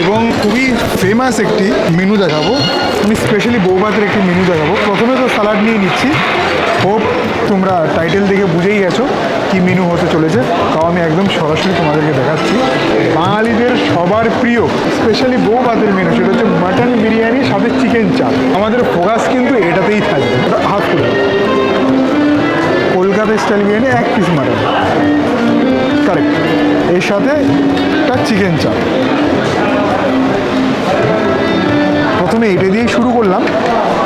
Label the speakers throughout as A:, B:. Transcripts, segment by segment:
A: এবং খুবই ফেমাস একটি মেনু দেখাবো। আমি স্পেশালি বৌভাতের একটি মেনু দেখাবো। প্রথমে তো স্যালাড নিয়ে নিচ্ছি। হোপ তোমরা টাইটেল দেখে বুঝেই গেছো কি মেনু হতে চলেছে। তাও আমি একদম সরাসরি তোমাদেরকে দেখাচ্ছি। বাঙালিদের সবার প্রিয় স্পেশালি বউ ভাতের মেনু সেটা হচ্ছে মাটন বিরিয়ানি সাথে চিকেন চাপ আমাদের ফোকাস কিন্তু এটাতেই থাকবে। হাত করে কলকাতা স্টাইল বিরিয়ানি এক পিস মাটন কারেক্ট এর সাথে একটা চিকেন চাপ প্রথমে এটা দিয়েই শুরু করলাম।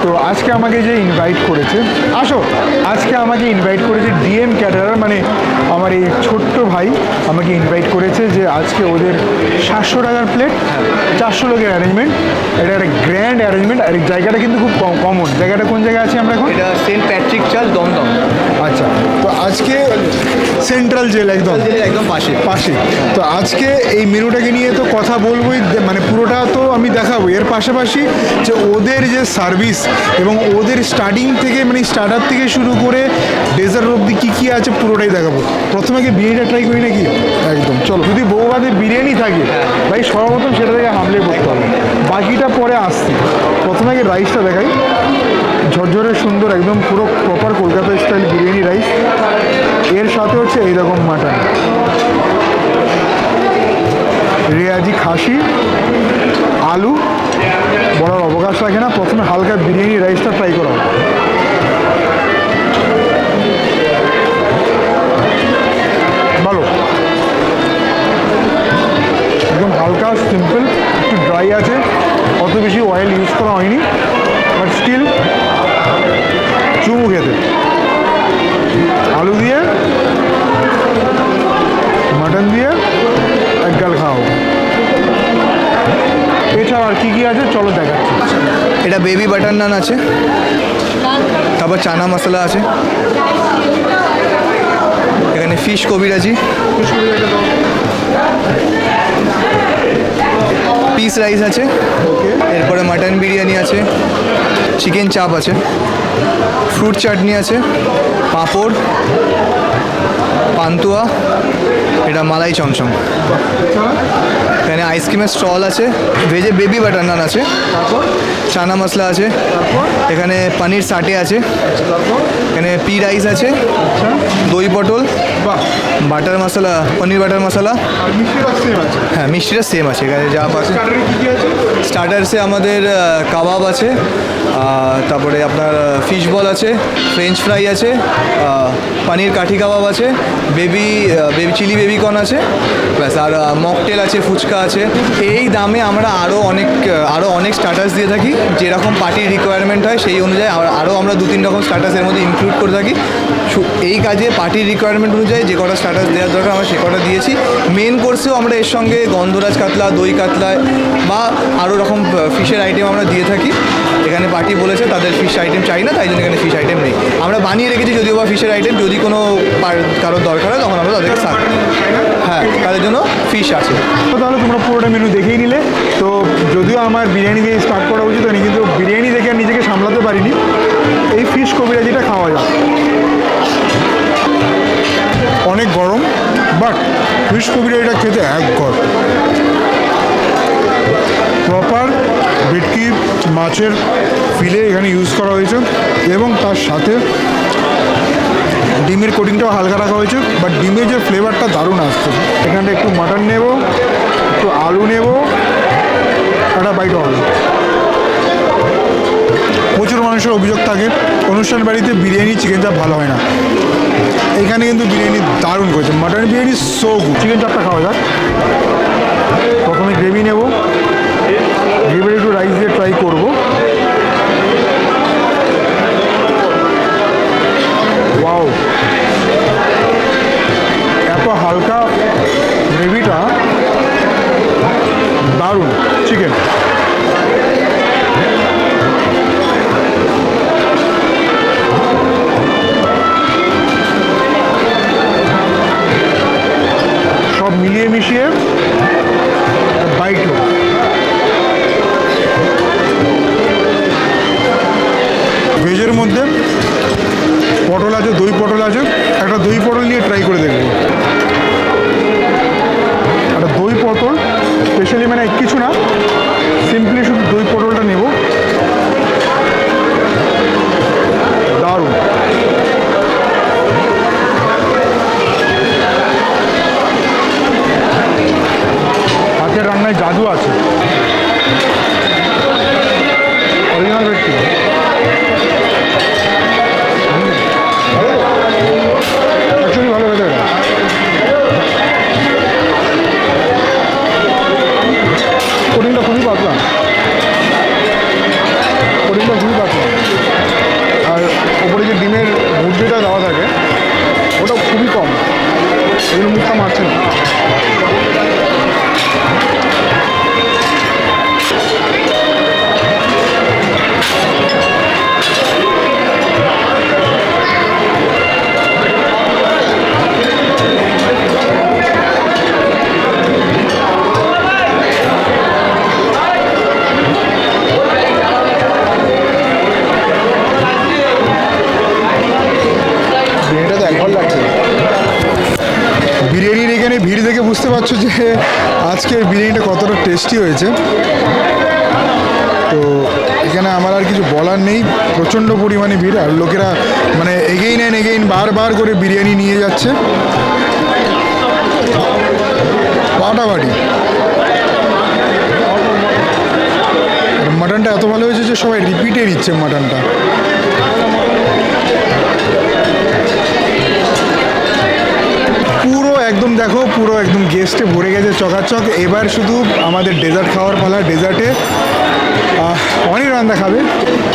A: তো আজকে আমাকে যে ইনভাইট করেছে আসো আজকে আমাকে ইনভাইট করেছে ডিএম ক্যাটারার মানে আমার এই ছোট্ট ভাই আমাকে ইনভাইট করেছে যে আজকে ওদের সাতশো টাকার প্লেট চারশো লোকের অ্যারেঞ্জমেন্ট এটা একটা গ্র্যান্ড অ্যারেঞ্জমেন্ট আর জায়গাটা কিন্তু খুব কম কমন জায়গাটা কোন জায়গায় আছে আমরা এখন?
B: এটা সেন্ট প্যাট্রিক চার্চ দমদম।
A: আচ্ছা তো আজকে সেন্ট্রাল জেল একদম।
B: একদম পাশে।
A: পাশে। তো আজকে এই মেনুটাকে নিয়ে তো কথা বলবোই মানে পুরোটা তো আমি দেখাবো। এর পাশাপাশি যে ওদের যে সার্ভিস এবং ওদের স্টার্টিং থেকে মানে স্টার্টার থেকে শুরু করে ডেজার্ট অব্দি কী কী আছে পুরোটাই দেখাবো। প্রথমে কি বিরিয়ানিটা ট্রাই করি নাকি? একদম চলো। যদি বউবাদে বিরিয়ানি থাকে ভাই সর্বপ্রথম সেটা থেকে হামলে করতে হবে। বাকিটা পরে আসছি। প্রথমে আগে রাইসটা দেখাই। ঝরঝরে সুন্দর একদম পুরো proper Kolkata style biryani rice এর সাথে হচ্ছে এইরকম মাটন রেয়াজি খাসি আলু রাখে না প্রথমে হালকা বিরিয়ানি রাইসটা ট্রাই করা। আর কি কি আছে? চলো দেখাচ্ছি।
B: এটা বেবি বাটার নান আছে। তারপর চানা মশলা আছে। এখানে ফিশ কবিরাজি পিস রাইস আছে এরপরে মাটন বিরিয়ানি আছে। চিকেন চাপ আছে। ফ্রুট চাটনি আছে। পাঁপড়। পান্তুয়া, এটা মালাই চমচম। এখানে আইসক্রিমের স্টল আছে, ভেজে বেবি বাটার নান আছে, চানা মশলা আছে, এখানে পানির সাটে আছে, এখানে পি রাইস আছে, দই পটল
A: বাহ
B: বাটার মশলা পনির বাটার মশলা? হ্যাঁ মিষ্টিটা সেম আছে এখানে যা
A: আছে?
B: স্টার্টার্সে আমাদের কাবাব আছে তারপরে আপনার ফিশ বল আছে ফ্রেঞ্চ ফ্রাই আছে পানির কাঠি কাবাব আছে baby baby chilli baby corn আছে ব্যাস আর মকটেল আছে ফুচকা আছে। এই দামে আমরা আরও অনেক আরও অনেক স্টার্টার্স দিয়ে থাকি যেরকম পার্টির রিকোয়ারমেন্ট হয় সেই অনুযায়ী আর- আরও আমরা দু তিন রকম স্টার্টার্স এর মধ্যে ইনক্লুড করে থাকি। এই কাজে পার্টির রিকোয়ারমেন্ট অনুযায়ী যে কটা স্টার্টার্স দেওয়ার দরকার আমরা সে কটা দিয়েছি। মেন কোর্সেও আমরা এর সঙ্গে গন্ধরাজ কাতলা দই কাতলা বা আরও রকম ফিশের আইটেম আমরা দিয়ে থাকি। এখানে পার্টি বলেছে তাদের ফিশ আইটেম চাই না তাই জন্য এখানে ফিশ আইটেম নেই। আমরা বানিয়ে রেখেছি যদিও বা ফিশের আইটেম যদি কোনো কারোর দরকার হয় তখন আমরা তাদেরকে সার্ভ হ্যাঁ তাদের জন্য ফিশ আছে।
A: তো তাহলে তোমরা পুরোটা মেনু দেখেই নিলে। তো যদিও আমার বিরিয়ানি দিয়ে স্টার্ট করা উচিত হয়নি কিন্তু বিরিয়ানি দেখে আর নিজেকে সামলাতে পারিনি। এই ফিশ কবিরাজিটা খাওয়া যাক অনেক গরম বাট ফিশ এটা খেতে এক ঘর প্রপার ভেটকি মাছের ফিলে এখানে ইউজ করা হয়েছে এবং তার সাথে ডিমের কোটিংটাও হালকা রাখা হয়েছে বাট ডিমের যে ফ্লেভারটা দারুণ আসছে। এখানটা একটু মাটন নেব, একটু আলু নেব, একটা বাইট প্রচুর মানুষের অভিযোগ থাকে, অনুষ্ঠান বাড়িতে বিরিয়ানি চিকেন চাপ ভালো হয় না। এখানে কিন্তু বিরিয়ানি দারুণ করেছে। Mutton biryani so good chicken চাপটা খাওয়া যাক। প্রথমে গ্রেভি নেব। গ্রেভি একটু রাইস দিয়ে ট্রাই করব। ওয়াও এত হালকা গ্রেভিটা দারুণ। চিকেন ভেজের মধ্যে পটল আছে, দই পটল আছে। একটা দই পটল নিয়ে ট্রাই করে দেখব। একটা দই পটল স্পেশালি মানে কিছু না সিম্পলি শুধু দই পটলটা নেব। দারুণ। হাতের রান্নায় জাদু আছে। আজকের বিরিয়ানিটা কতটা টেস্টি হয়েছে। তো এখানে আমার আর কিছু বলার নেই। প্রচণ্ড পরিমাণে ভিড়, আর লোকেরা মানে এগেইন অ্যান্ড এগেইন বারবার করে বিরিয়ানি নিয়ে যাচ্ছে। আর মাটনটা এত ভালো হয়েছে যে সবাই রিপিটে নিচ্ছে মাটনটা। পুরো একদম দেখো, পুরো একদম গেস্টে ভরে গেছে চকাচক। এবার শুধু আমাদের ডেজার্ট খাওয়ার পালা ডেজার্টে অনির্বান্ধা খাবে।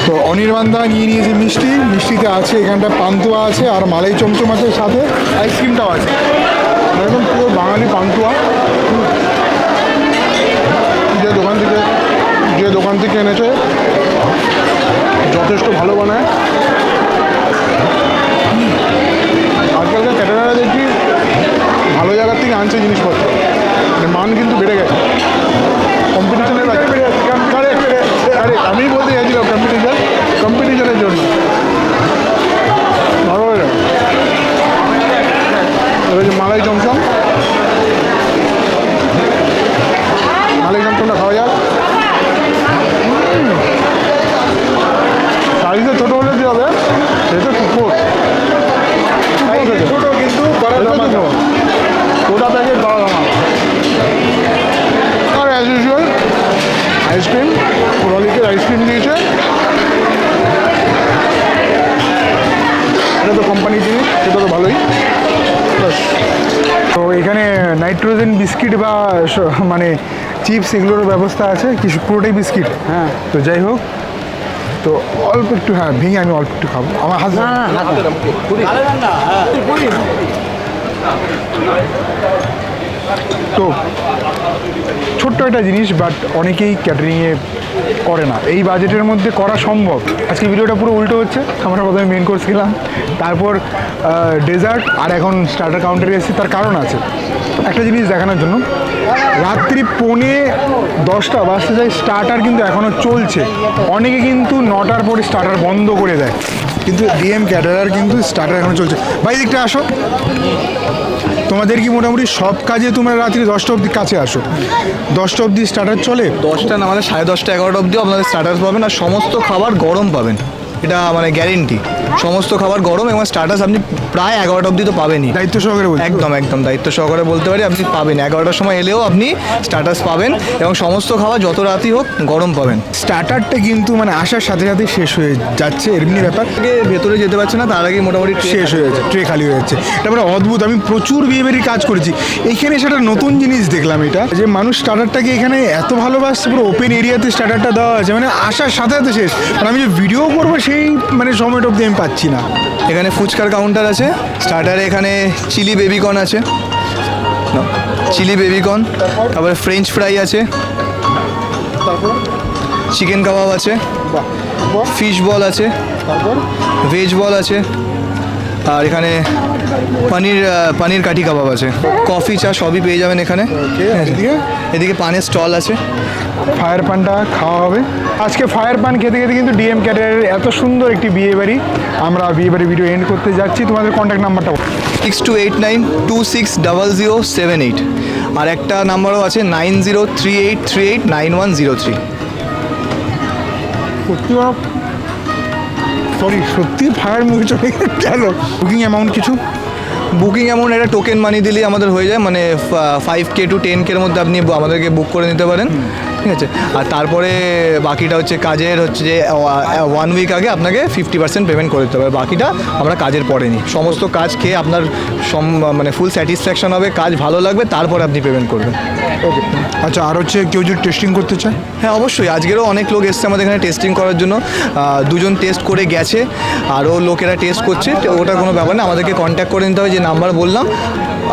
A: তো অনির্বান্ধা নিয়ে নিয়েছে মিষ্টি। মিষ্টিতে আছে এখানটা পান্তুয়া আছে আর মালাই চমচম আছে সাথে আইসক্রিমটাও আছে। একদম পুরো বাঙালি পান্তুয়া। যে দোকান থেকে যে দোকান থেকে এনেছে নাইট্রোজেন বিস্কিট বা মানে চিপস এগুলোর ব্যবস্থা আছে কিছু পুরোটাই বিস্কিট হ্যাঁ। তো যাই হোক তো অল্প একটু হ্যাঁ ভেঙে আমি অল্প একটু খাব। আমার হাজব্যান্ড তো ছোট্ট একটা জিনিস বাট অনেকেই ক্যাটারিংয়ে করে না। এই বাজেটের মধ্যে করা সম্ভব। আজকে ভিডিওটা পুরো উল্টো হচ্ছে। আমরা প্রথমে মেন কোর্স খেলাম। তারপর ডেজার্ট আর এখন স্টার্টার কাউন্টারে এসেছি তার কারণ আছে। একটা জিনিস দেখানোর জন্য। রাত্রি পৌনে দশটা বাজতে যায় স্টার্টার কিন্তু এখনও চলছে। অনেকে কিন্তু নটার পরে স্টার্টার বন্ধ করে দেয়। কিন্তু ডিএম ক্যাটারার কিন্তু স্টার্টার এখনও চলছে। ভাই দিকটা আসো। তোমাদের কি মোটামুটি সব কাজে তোমরা রাত্রি দশটা অবধি কাছে আসো? দশটা অবধি স্টার্টার চলে?
B: দশটা না মানে সাড়ে দশটা এগারোটা অবধিও আপনাদের স্টার্টার্স পাবেন আর সমস্ত খাবার গরম পাবেন। এটা মানে গ্যারেন্টি সমস্ত খাবার গরম এবং স্টার্টাস আপনি প্রায় এগারোটা অবধি তো পাবেনই।
A: দায়িত্ব সহকারে
B: একদম একদম দায়িত্ব সহকারে বলতে পারি আপনি পাবেন। এগারোটার সময় এলেও আপনি স্টার্টাস পাবেন এবং সমস্ত খাবার যত রাতই হোক গরম পাবেন।
A: স্টার্টারটা কিন্তু মানে আসার সাথে সাথে শেষ হয়ে যাচ্ছে এমনি ব্যাপার।
B: আগে ভেতরে যেতে পারছে না তার আগে মোটামুটি
A: শেষ হয়ে যাচ্ছে ট্রে খালি হয়ে যাচ্ছে। তারপরে অদ্ভুত আমি প্রচুর বিয়ে বাড়ির কাজ করেছি। এখানে সেটা নতুন জিনিস দেখলাম এটা যে মানুষ স্টার্টারটাকে এখানে এত ভালোবাসছে পুরো ওপেন এরিয়াতে স্টার্টারটা দেওয়া আছে মানে আসার সাথে সাথে শেষ। আর আমি যে ভিডিও করব সেই মানে সময়টা অবধি আমি পাচ্ছি না।
B: এখানে ফুচকার কাউন্টার আছে স্টার্টারে এখানে চিলি বেবিকর্ন আছে। চিলি বেবিকর্ন তারপরে ফ্রেঞ্চ ফ্রাই আছে।
A: তারপর
B: চিকেন কাবাব আছে ফিশ বল আছে। ভেজ বল আছে। আর এখানে পানির পানির কাঠি কাবাব আছে। কফি চা সবই পেয়ে যাবেন এখানে?
A: এদিকে?
B: এদিকে পানের স্টল আছে।
A: ফায়ার পানটা খাওয়া হবে। আজকে ফায়ার পান খেতে খেতে কিন্তু ডিএম ক্যাটারের এত সুন্দর একটি বিয়ে বাড়ি আমরা বিয়ে বাড়ি ভিডিও এন্ড করতে যাচ্ছি। তোমাদের কন্ট্যাক্ট নাম্বারটা
B: six two eight nine two six double zero seven eight আর একটা নাম্বারও আছে nine zero three eight three eight nine one zero three
A: sorry সত্যি ফায়ার মুভি চলে গেল। বুকিং অ্যামাউন্ট কিছু?
B: বুকিং অ্যামাউন্ট একটা টোকেন মানি দিলেই আমাদের হয়ে যায় মানে ফাইভ কে টু টেন কের মধ্যে আপনি আমাদেরকে বুক করে নিতে পারেন, ঠিক আছে? আর তারপরে বাকিটা হচ্ছে কাজের হচ্ছে যে ওয়ান উইক আগে আপনাকে ফিফটি পার্সেন্ট পেমেন্ট করে দিতে হবে। বাকিটা আমরা কাজের পরে নিই। সমস্ত কাজ খেয়ে আপনার সম মানে ফুল স্যাটিসফ্যাকশন হবে, কাজ ভালো লাগবে, তারপরে আপনি পেমেন্ট করবেন।
A: আচ্ছা আর হচ্ছে কেউ যদি টেস্টিং করতে চায়?
B: হ্যাঁ অবশ্যই। আজকেরও অনেক লোক এসছে আমাদের এখানে টেস্টিং করার জন্য। দুজন টেস্ট করে গেছে আরও লোকেরা টেস্ট করছে ওটা কোনো ব্যাপার না। আমাদেরকে কন্ট্যাক্ট করে নিতে হবে যে নাম্বার বললাম।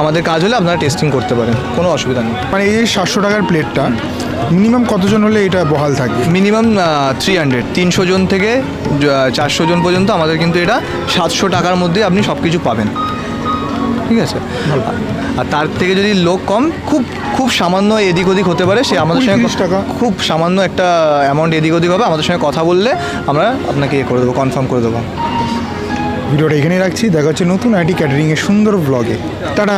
B: আমাদের কাজ হলে আপনারা টেস্টিং করতে পারেন কোনো অসুবিধা নেই।
A: মানে এই যে সাতশো টাকার প্লেটটা মিনিমাম কতজন হলে এটা বহাল থাকবে?
B: মিনিমাম থ্রি হান্ড্রেড তিনশো জন থেকে চারশো জন পর্যন্ত আমাদের কিন্তু এটা সাতশো টাকার মধ্যে আপনি সব কিছু পাবেন। ঠিক আছে? আর তার থেকে যদি লোক কম খুব খুব সামান্য এদিক ওদিক হতে পারে সে আমাদের সঙ্গে। খুব সামান্য একটা অ্যামাউন্ট এদিক ওদিক হবে আমাদের সঙ্গে কথা বললে আমরা আপনাকে ইয়ে করে দেবো কনফার্ম করে দেবো।
A: ভিডিওটা এখানেই রাখছি দেখা হচ্ছে নতুন আইটি ক্যাটারিংয়ের সুন্দর ব্লগে তারা